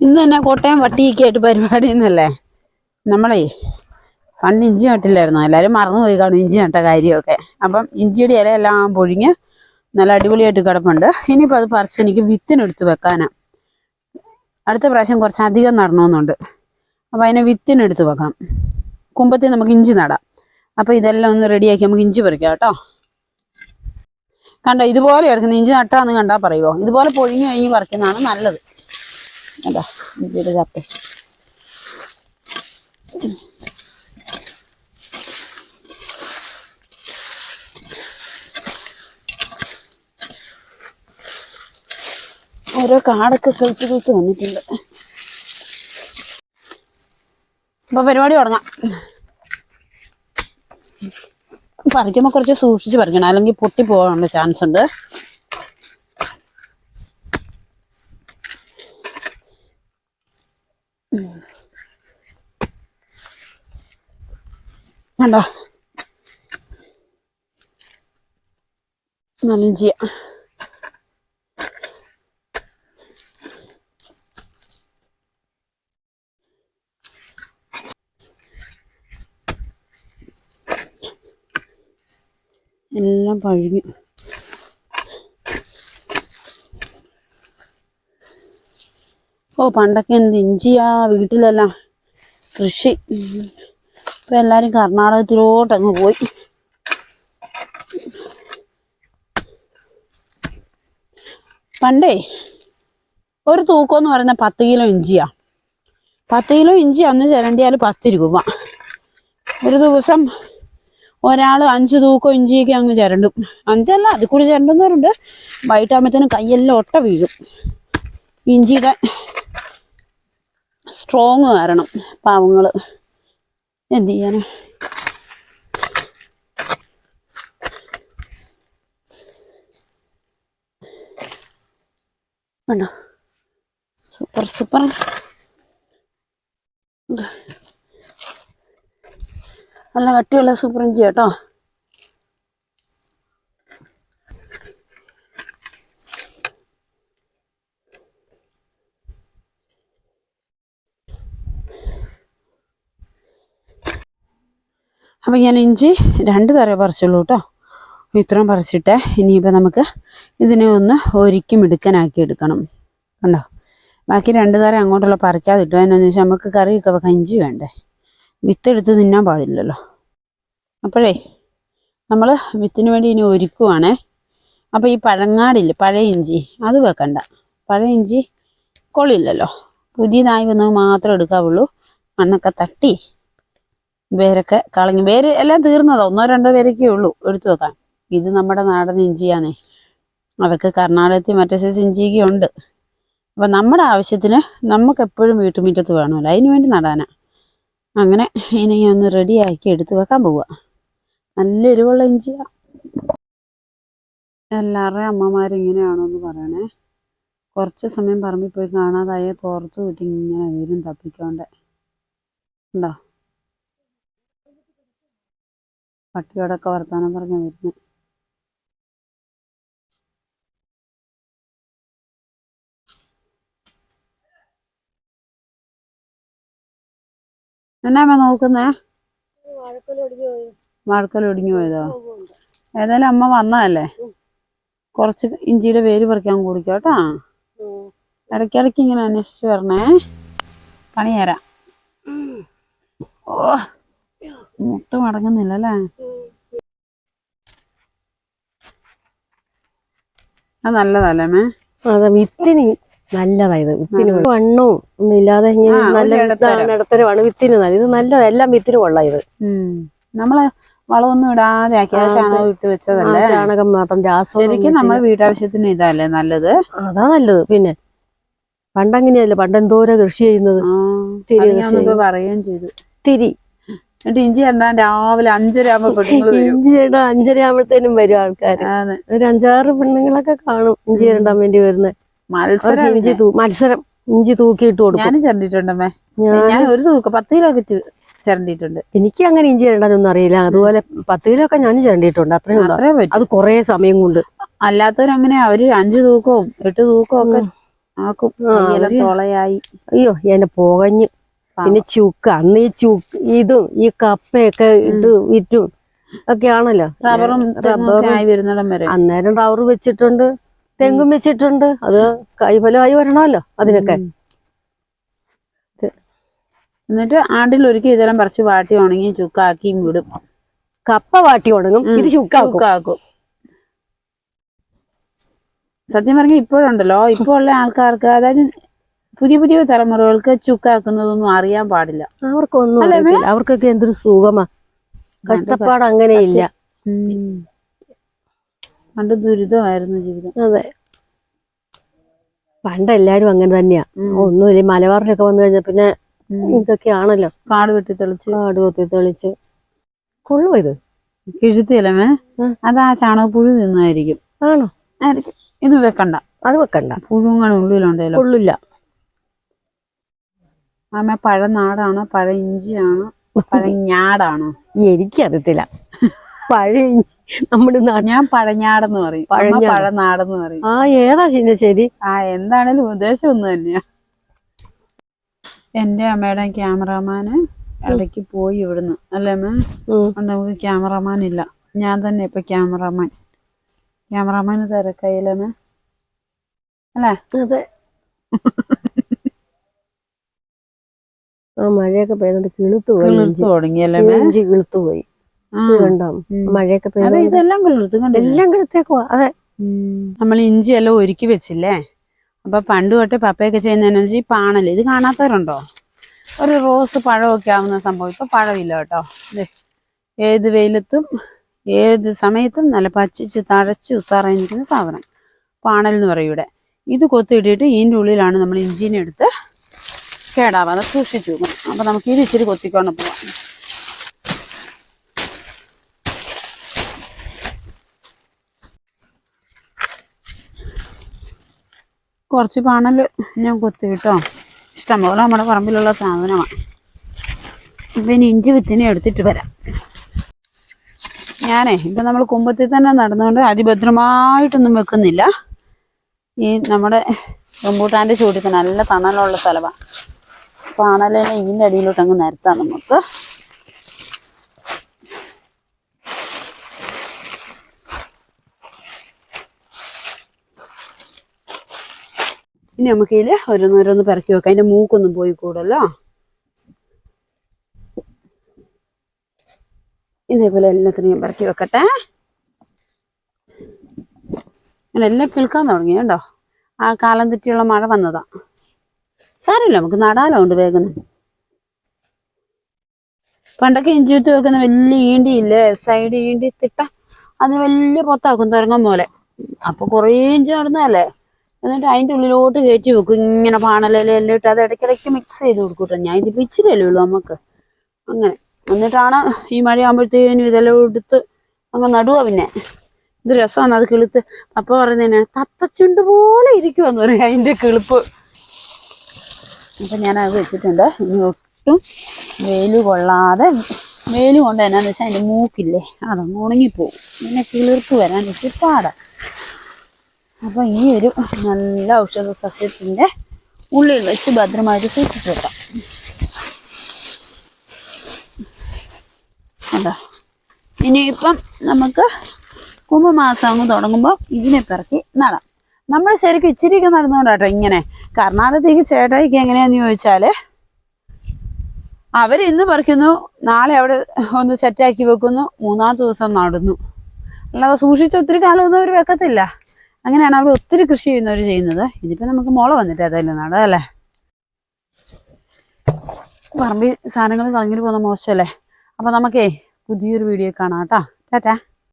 ഇന്ന് തന്നെ കോട്ടയം വട്ടിയൊക്കെയായിട്ട് പരിപാടി എന്നല്ലേ നമ്മളേ പണ്ട് ഇഞ്ചി നട്ടില്ലായിരുന്നു? എല്ലാവരും മറന്നുപോയി കാണും ഇഞ്ചി നട്ട കാര്യമൊക്കെ. അപ്പം ഇഞ്ചിയുടെ ഇലയെല്ലാം പൊഴിഞ്ഞ് നല്ല അടിപൊളിയായിട്ട് കിടപ്പുണ്ട്. ഇനിയിപ്പോൾ അത് പറിച്ച് എനിക്ക് വിത്തിനെടുത്ത് വെക്കാനാണ് അടുത്ത പ്രാവശ്യം കുറച്ച് അധികം നടണമെന്നുണ്ട് അപ്പം അതിനെ വിത്തിനെടുത്ത് വെക്കണം. കുമ്പത്തിൽ നമുക്ക് ഇഞ്ചി നടാം. അപ്പം ഇതെല്ലാം ഒന്ന് റെഡിയാക്കി നമുക്ക് ഇഞ്ചി പറിക്കാം കേട്ടോ. കണ്ടോ ഇതുപോലെ കിടക്കുന്ന ഇഞ്ചി നട്ടാന്ന് കണ്ടാൽ പറയുമോ ഇതുപോലെ പൊഴിഞ്ഞു കഴിഞ്ഞ് പറിക്കുന്നതാണ് നല്ലത്. കണ്ടോ ഇഞ്ചിയുടെ ചപ്പ്. ഓരോ കാടൊക്കെ കിളിച്ച് കിളിച്ച് വന്നിട്ടുണ്ട്. അപ്പൊ പരിപാടി തുടങ്ങാം. പറിക്കുമ്പോൾ കുറച്ച് സൂക്ഷിച്ച് പറിക്കണം. അല്ലെങ്കിൽ പൊട്ടി പോകാനുള്ള ചാൻസ് ഉണ്ട്. കണ്ടോ? നല്ല ചെയ്യാം എല്ലാം പഴുങ്ങി. ഓ പണ്ടൊക്കെ എന്ത് ഇഞ്ചിയാ വീട്ടിലല്ല കൃഷി. ഇപ്പൊ എല്ലാരും കർണാടകത്തിലോട്ട് അങ്ങ് പോയി. പണ്ടേ ഒരു തൂക്കം എന്ന് പറയുന്ന പത്ത് കിലോ ഇഞ്ചിയാ. പത്ത് കിലോ ഇഞ്ചി അന്ന് ചിരണ്ടിയാൽ പത്ത് രൂപ. ഒരു ദിവസം ഒരാൾ അഞ്ച് തൂക്കം ഇഞ്ചിയൊക്കെ അങ്ങ് ചിരണ്ടും. അഞ്ചല്ല അതിൽ കൂടി ചിരണ്ടുന്നവരുണ്ട്. വൈകിട്ടാകുമ്പോഴത്തേനും കൈയെല്ലാം ഒട്ട വീഴും. ഇഞ്ചിയുടെ സ്ട്രോങ് കാരണം പാവങ്ങൾ എന്ത് ചെയ്യാനാ കണ്ടോ? Super super. നല്ല കട്ടിയുള്ള സൂപ്പർ ഇഞ്ചി കേട്ടോ അപ്പം ഞാൻ ഇഞ്ചി രണ്ട് തറ പറിച്ചുള്ളൂ കേട്ടോ. ഇത്രയും പറിച്ചിട്ട് ഇനിയിപ്പോൾ നമുക്ക് ഇതിനെ ഒന്ന് ഒരുക്കി മിടുക്കനാക്കി എടുക്കണം. കണ്ടോ? ബാക്കി രണ്ട് തറ അങ്ങോട്ടുള്ള പറിക്കാതിട്ടു അതിനെന്ന് വെച്ചാൽ നമുക്ക് കറിയൊക്കെ വെക്കാൻ ഇഞ്ചി വേണ്ടേ? വിത്തെടുത്ത് തിന്നാൻ പാടില്ലല്ലോ. അപ്പോഴേ നമ്മൾ വിത്തിന് വേണ്ടി ഇനി ഒരുക്കുവാണേ. അപ്പോൾ ഈ പഴങ്ങാടില്ല പഴയ ഇഞ്ചി അത് വെക്കണ്ട. പഴയ ഇഞ്ചി കൊള്ളില്ലല്ലോ. പുതിയതായി വന്നത് മാത്രം എടുക്കാവുള്ളൂ. മണ്ണൊക്കെ തട്ടി വേരൊക്കെ കളഞ്ഞു. വേര് എല്ലാം തീർന്നതാ. ഒന്നോ രണ്ടോ പേരൊക്കെ ഉള്ളൂ എടുത്തു വെക്കാൻ. ഇത് നമ്മുടെ നാടൻ ഇഞ്ചിയാണേ. അവർക്ക് കർണാടകത്തിൽ മറ്റേ സൈസ് ഇഞ്ചിയൊക്കെ ഉണ്ട്. അപ്പം നമ്മുടെ ആവശ്യത്തിന് നമുക്ക് എപ്പോഴും വീട്ടുമുറ്റത്ത് വേണമല്ലോ. അതിന് വേണ്ടി നടാനാ. അങ്ങനെ ഇനി ഒന്ന് റെഡിയാക്കി എടുത്തു വെക്കാൻ പോവുക നല്ല എരിവുള്ള ഇഞ്ചിയാ. എല്ലാവരുടെയും അമ്മമാരിങ്ങനെയാണോ എന്ന് പറയണേ. കുറച്ച് സമയം പറമ്പിൽ പോയി കാണാതായ തോർത്ത് വിട്ട് ഇങ്ങനെ തപ്പിക്കോണ്ട്. ഉണ്ടോ? പട്ടിയോടൊക്കെ വർത്താനം പറഞ്ഞ വരുന്നത് എന്നാ നോക്കുന്നേ? വാഴക്കൽ ഒടിഞ്ഞു പോയതോ? ഏതായാലും അമ്മ വന്നതല്ലേ? കുറച്ച് ഇഞ്ചിയുടെ പേര് പറിക്കാൻ കൂടിക്കോ കേട്ടോ? ഇടയ്ക്കിടയ്ക്ക് ഇങ്ങനെ അന്വേഷിച്ച് വരണേ. പണി തരാം ഓ. മുട്ട് മടങ്ങുന്നില്ല അല്ലേ അത് നല്ലതല്ലേ മേ? അതെ വിത്തിന് നല്ലതായത്. വിത്തിന് വണ്ണവും ഒന്നും ഇല്ലാതെ നല്ല ഇടത്തരമാണ് വിത്തിന് നല്ല ഇത് നല്ലത് എല്ലാം വിത്തിന് കൊള്ളാം ഇത്. നമ്മൾ വളമൊന്നും ഇടാതെ ആക്കി ചാണകം ഇട്ട് വെച്ചതല്ലേ? ചാണകം മാത്രം ശരിക്കും നമ്മുടെ വീട്ടാവശ്യത്തിന് ഇതല്ലേ നല്ലത്? അതാ നല്ലത്. പിന്നെ പണ്ടങ്ങനെയല്ല പണ്ട് എന്തോരം കൃഷി ചെയ്യുന്നത്. പറയുകയും ചെയ്തു. തിരി. എന്നിട്ട് ഇഞ്ചി എന്നാ രാവിലെ അഞ്ചര ആകുമ്പോ പെണ്ണുങ്ങൾ വരും. ഇഞ്ചി ഇടാൻ അഞ്ചര ആകുമ്പോഴത്തേനും വരും ആൾക്കാർ ഒരു അഞ്ചാറ് പെണ്ണുങ്ങളൊക്കെ കാണും ഇഞ്ചി ഇടാൻ വേണ്ടി വരുന്നത് മത്സരം ഇഞ്ചി മത്സരം. ഇഞ്ചി തൂക്കിയിട്ട് കൊടുക്കും. ഞാനും ചിരണ്ടിട്ടുണ്ടമ്മേ ഞാൻ ഒരു തൂക്ക പത്ത് കിലോ ഒക്കെ ചിരണ്ടിട്ടുണ്ട് എനിക്ക് അങ്ങനെ ഇഞ്ചി ഇടാനൊന്നും അറിയില്ല. അതുപോലെ പത്ത് കിലോ ഒക്കെ ഞാൻ ചിരണ്ടിട്ടുണ്ട് അത്രയും. അത് കുറേ സമയം കൊണ്ട്. അല്ലാത്തവരങ്ങനെ അവർ അഞ്ചു തൂക്കവും എട്ട് തൂക്കവും ഒക്കെ ആക്കും. തുളയായി. അയ്യോ എന്നെ പോകഞ്ഞ്. പിന്നെ ചുക്ക് അന്ന് ഈ ചുക്ക് ഇതും ഈ കപ്പയൊക്കെ ഇട്ട് വിറ്റും. ഒക്കെയാണല്ലോ റബ്ബറും വരെ. അന്നേരം റബ്ബർ വെച്ചിട്ടുണ്ട് തെങ്ങും വെച്ചിട്ടുണ്ട്. അത് കൈഫലമായി വരണമല്ലോ അതിനൊക്കെ. എന്നിട്ട് ആണ്ടിൽ ഒരിക്കൽ ഇതെല്ലാം പറിച്ച് വാട്ടി ഉണങ്ങി ചുക്കാക്കിയും വിടും. കപ്പ വാട്ടി ഉണങ്ങും ഇത് ചുക്കാക്കും. സത്യം പറഞ്ഞ ഇപ്പോഴുണ്ടല്ലോ. ഇപ്പോൾ ഉള്ള ആൾക്കാർക്ക് അതായത് പുതിയ പുതിയ തലമുറകൾക്ക് ചുക്കാക്കുന്നതൊന്നും അറിയാൻ പാടില്ല. അവർക്കൊന്നും അറിയത്തില്ല. അവർക്കൊക്കെ എന്തൊരു സുഖമാ. കഷ്ടപ്പാട് അങ്ങനെയില്ല. ഉം. പണ്ട് ദുരിതമായിരുന്നു ജീവിതം. അതെ. പണ്ട് എല്ലാരും അങ്ങനെ തന്നെയാ. ഒന്നുമില്ല ഈ മലബാറിലൊക്കെ വന്നു കഴിഞ്ഞാൽ പിന്നെ ഇതൊക്കെ ഇതൊക്കെയാണല്ലോ. കാട് വെട്ടി തെളിച്ച്. കാട് കൊത്തി തെളിച്ച്. കൊള്ളുമോ ഇത്? കിഴുത്തിയല്ലേ ഉം. അത് ആ ചാണകപ്പുഴു തിന്നായിരിക്കും ആണോ? ആയിരിക്കും. ഇത് വെക്കണ്ട. അത് വെക്കണ്ട. പുഴുങ്ങനെ ഉള്ളിലുണ്ടല്ലോ കൊള്ളില്ല. അമ്മ പഴനാടാണോ നാടാണോ? പഴം ഇഞ്ചിയാണോ? പഴഞ്ഞാടാണോ ഞാടാണോ? എനിക്കറിയത്തില്ല. പഴയ ഇഞ്ചി നമ്മുടെ ഞാൻ പഴഞ്ഞാടെന്ന് പറയും. പഴനാടെന്ന് പറയും. ആ ഏതാ ശരി ശരി? ആ എന്താണേലും ഉദ്ദേശം ഒന്ന് തന്നെയാ എന്റെ അമ്മയുടെ ക്യാമറാമാന് ഇടയ്ക്ക് പോയി ഇവിടുന്ന്. അല്ലേ അമ്മ. നമുക്ക് ക്യാമറാമാൻ ഇല്ല. ഞാൻ തന്നെ ഇപ്പൊ ക്യാമറമാൻ. ക്യാമറമാൻ തിരക്കയില്ലമ്മ അല്ലേ? അതെ. ആ മഴയൊക്കെ പെയ്തോണ്ട് കിളുത്തു പോയി. ഇഞ്ചി. തുടങ്ങിയല്ലേ ഇഞ്ചി കിളുത്തു പോയി. കണ്ടോ. മഴയൊക്കെ പെയ്തോണ്ട് ഇതെല്ലാം കണ്ടില്ലേ? എല്ലാം കിളുത്തേക്കുവാ. അതെ. നമ്മൾ ഇഞ്ചി എല്ലാം ഒരുക്കി വെച്ചില്ലേ? അപ്പൊ പണ്ട് തൊട്ടേ പപ്പയൊക്കെ ചെയ്യുന്ന വെച്ചാൽ ഈ പാണൽ ഇത് കാണാത്തവരുണ്ടോ? ഒരു റോസ് പഴമൊക്കെ ആവുന്ന സംഭവം. ഇപ്പൊ പഴമില്ല കേട്ടോ. ഏത് വെയിലത്തും ഏത് സമയത്തും നല്ല പച്ചിച്ച് തഴച്ച് ഉസാറായി നിൽക്കുന്ന സാധനം. പാണൽ എന്ന് പറയും ഇവിടെ. ഇത് കൊത്തിയിട്ടിട്ട് ഇതിന്റെ ഉള്ളിലാണ് നമ്മൾ ഇഞ്ചിനെ എടുത്ത് കേടാവാതെ സൂക്ഷിച്ചു. അപ്പം നമുക്ക് ഇത് ഇച്ചിരി കൊത്തിക്കൊണ്ട് പോവാം. കുറച്ച് പാണൽ ഞാൻ കൊത്തി കിട്ടോ. ഇഷ്ടംപോലെ നമ്മുടെ പറമ്പിലുള്ള സാധനമാണ്. ഇപ്പം ഇനി ഇഞ്ചി വിത്തിനെ എടുത്തിട്ട് വരാം. ഞാനേ ഇപ്പം നമ്മൾ കുമ്പത്തിൽ തന്നെ നടന്നുകൊണ്ട് അതിഭദ്രമായിട്ടൊന്നും വെക്കുന്നില്ല. ഈ നമ്മുടെ റംബൂട്ടാന്റെ ചൂടിക്ക് നല്ല തണലുള്ള സ്ഥലമാണ് പാണലിനെ ഇതിന്റെ അടിയിലോട്ട് അങ്ങ് നിരത്താം നമുക്ക്. ഇനി നമുക്ക് ഇതിൽ ഓരോന്നോരോന്ന് പിറക്കി വെക്കാം. അതിന്റെ മൂക്കൊന്നും പോയി കൂടല്ലോ. ഇതേപോലെ എല്ലാത്തിനും ഞാൻ പിറക്കി വെക്കട്ടെ. അങ്ങനെ എല്ലാം കേൾക്കാൻ തുടങ്ങി കേട്ടോ. ആ കാലം തെറ്റിയുള്ള മഴ വന്നതാ. സാരമില്ല നമുക്ക് നടാലോ ഉണ്ട് വേഗം. പണ്ടൊക്കെ ഇഞ്ചി വിത്ത് വെക്കുന്ന വലിയ ഈണ്ടി ഇല്ലേ സൈഡ് ഈണ്ടി തിട്ട അത് വലിയ പൊത്താക്കും തുറങ്ങും പോലെ. അപ്പൊ കുറേ ഇഞ്ചി നടുന്നതല്ലേ? എന്നിട്ട് അതിന്റെ ഉള്ളിലോട്ട് കയറ്റി വെക്കും. ഇങ്ങനെ പാണലെല്ലാം ഇട്ട് അത് ഇടയ്ക്കിടയ്ക്ക് മിക്സ് ചെയ്ത് കൊടുക്കൂട്ടോ കേട്ടോ ഞാൻ ഇതിപ്പോൾ ഇച്ചിരിയല്ലേ ഉള്ളൂ നമുക്ക് അങ്ങനെ. എന്നിട്ടാണ് ഈ മഴയാകുമ്പോഴത്തേനും ഇതെല്ലാം എടുത്ത് അങ്ങ് നടുക പിന്നെ. ഇത് രസമാണ് അത് കിളുത്ത്. അപ്പൊ പറയുന്നതിന് തത്തച്ചുണ്ട് പോലെ ഇരിക്കുമെന്ന് പറയും അതിന്റെ കിളിപ്പ്. അപ്പം ഞാനത് അത് വെച്ചിട്ടുണ്ട്. ഇനി ഒട്ടും വെയിൽ കൊള്ളാതെ വെയിൽ കൊണ്ട് എന്നാന്ന് വെച്ചാൽ അതിന്റെ മൂക്കില്ലേ അതങ്ങ് ഉണങ്ങിപ്പോവും. പിന്നെ കിളിർപ്പ് വരാൻ വെച്ച് പാടാം. അപ്പം ഈ ഒരു നല്ല ഔഷധ സസ്യത്തിന്റെ ഉള്ളിൽ വെച്ച് ഭദ്രമായിട്ട് സൂക്ഷിച്ചു വെക്കാം കണ്ടോ ഇനിയിപ്പം നമുക്ക് കുംഭമാസം അങ്ങ് തുടങ്ങുമ്പോൾ ഇതിനെ പിറക്കി നടാം. നമ്മൾ ശരിക്കും ഇച്ചിരിയൊക്കെ നടന്നുകൊണ്ടാട്ടോ ഇങ്ങനെ കർണാടകത്തേക്ക് ചേട്ടായിക്ക് എങ്ങനെയാന്ന് ചോദിച്ചാൽ അവർ ഇന്ന് പറിക്കുന്നു നാളെ അവിടെ ഒന്ന് സെറ്റാക്കി വെക്കുന്നു മൂന്നാമത്തെ ദിവസം നടുന്നു. അല്ലാതെ സൂക്ഷിച്ച ഒത്തിരി കാലമൊന്നും അവർ വെക്കത്തില്ല. അങ്ങനെയാണ് അവർ ഒത്തിരി കൃഷി ചെയ്യുന്നവർ ചെയ്യുന്നത്. ഇതിപ്പോൾ നമുക്ക് മുള വന്നിട്ട് അതല്ലേ നടാം അല്ലേ? പറമ്പിൽ സാധനങ്ങൾ കളഞ്ഞിട്ട് പോകുന്ന മോശമല്ലേ അപ്പോൾ നമുക്കേ പുതിയൊരു വീഡിയോ കാണാം കേട്ടോ. ടാറ്റാ.